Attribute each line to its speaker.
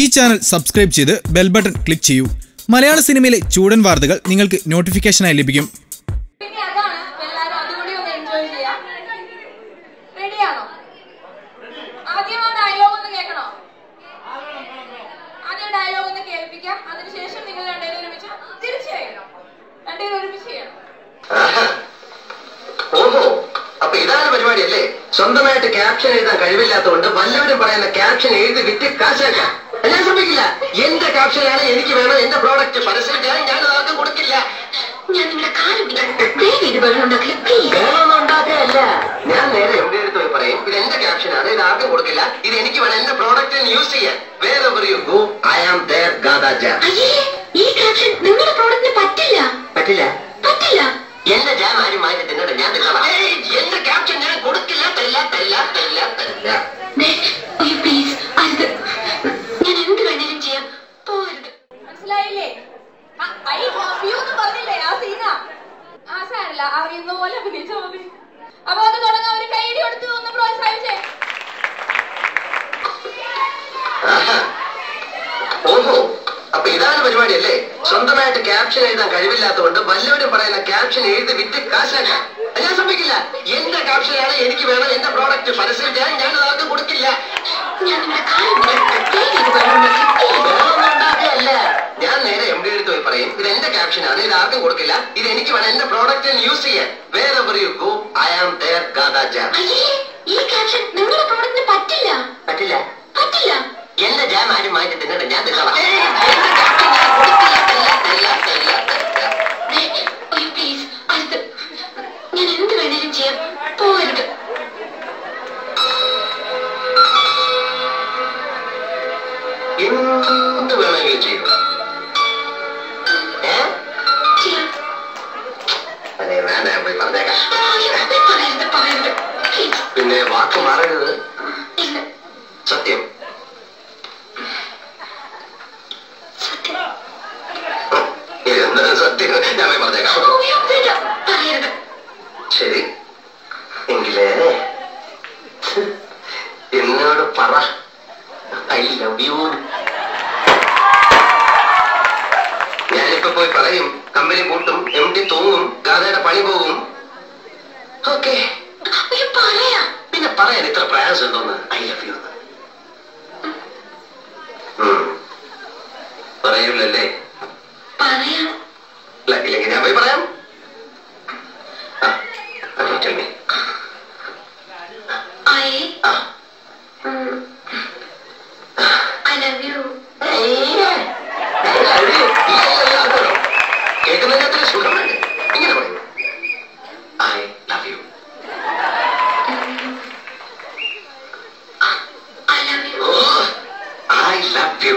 Speaker 1: ഈ channel subscribe ചെയ്ത് bell button click ചെയ്യൂ. മലയാള സിനിമയിലെ ചൂടൻ വാർത്തകൾ നിങ്ങൾക്ക് നോട്ടിഫിക്കേഷനായി ലഭിക്കും.
Speaker 2: അതിനുശേഷം നിങ്ങൾ രണ്ടുപേരും ഒരുമിച്ച് തീർച്ചയായും രണ്ടുപേരും ഒരുമിച്ച് ചെയ്യണം.
Speaker 3: ഓഹോ അപ്പൊ ഇതാണ് പരിപാടി അല്ലേ സ്വന്തമായിട്ട് ക്യാപ്ഷൻ എഴുതാൻ കഴിവില്ലാത്തതുകൊണ്ട് വല്ലവരും പറയുന്ന ക്യാപ്ഷൻ എഴുതി വിറ്റ് കാശാക്കാം. ഞാൻ ശ്രമിക്കില്ല. എന്റെ ക്യാപ്ഷനാണ് എനിക്ക് വേണം. എന്റെ പ്രോഡക്റ്റ് പരസ്യം ഞാൻ ആർക്കും കൊടുക്കില്ല.
Speaker 4: ഞാൻ നിങ്ങളുടെ കാലം
Speaker 3: ഉണ്ടാക്കുകയല്ല. ഞാൻ നേരെ എം ഡി അടുത്ത് പോയി പറയും ഇത് എന്റെ ക്യാപ്ഷനാണ് ഇത് ആർക്കും കൊടുക്കില്ല. ഇത് എനിക്ക് വേണം. എന്റെ പ്രോഡക്റ്റ് യൂസ് ചെയ്യാൻ. വേറെ പറയൂ ഐ ആം ദർ ഗാദാജ സ്വന്തമായിട്ട് ക്യാപ്ഷൻ എഴുതാൻ കഴിവില്ലാത്തതുകൊണ്ട് വല്ലവരും പറയുന്ന ക്യാപ്ഷൻ എഴുതി വിറ്റ് കാശാക്കാം. ഞാൻ ശ്രമിക്കില്ല എന്റെ ക്യാപ്ഷനാണ് എനിക്ക് വേണം എന്റെ പ്രോഡക്റ്റ് പരസ്യം ചെയ്യാൻ ഞാൻ ആർക്കും കൊടുക്കില്ല.
Speaker 4: ഞാൻ
Speaker 3: നേരെ എം ഡി എടുത്ത് പോയി പറയും ഇത് എന്റെ ക്യാപ്ഷനാണ് ഇത് ആർക്കും കൊടുക്കില്ല. ഇത് എനിക്ക് വേണം എന്റെ പ്രോഡക്റ്റ് യൂസ് ചെയ്യാൻ. വേറെ പറയൂ ഗോ ഐ ആം
Speaker 4: ഈ ക്യാപ്ഷൻ നിങ്ങളുടെ
Speaker 3: പിന്നെ വാക്ക് മാറരുത്. സത്യം.
Speaker 4: സത്യം.
Speaker 3: ഞാൻ പറഞ്ഞേക്കാം. ശരി. എങ്കിലേ. എന്നോട് പറ. I love you. ഞാനിപ്പോ പോയി പറയും. കമ്പനി പൂട്ടും എം ഡി തൂങ്ങും ഗാഥയുടെ പണി പോകും. ഓക്കെ.
Speaker 4: പറയാം.
Speaker 3: പിന്നെ പറയാൻ ഇത്ര പ്രയാസം എന്തോന്ന് I love U I love you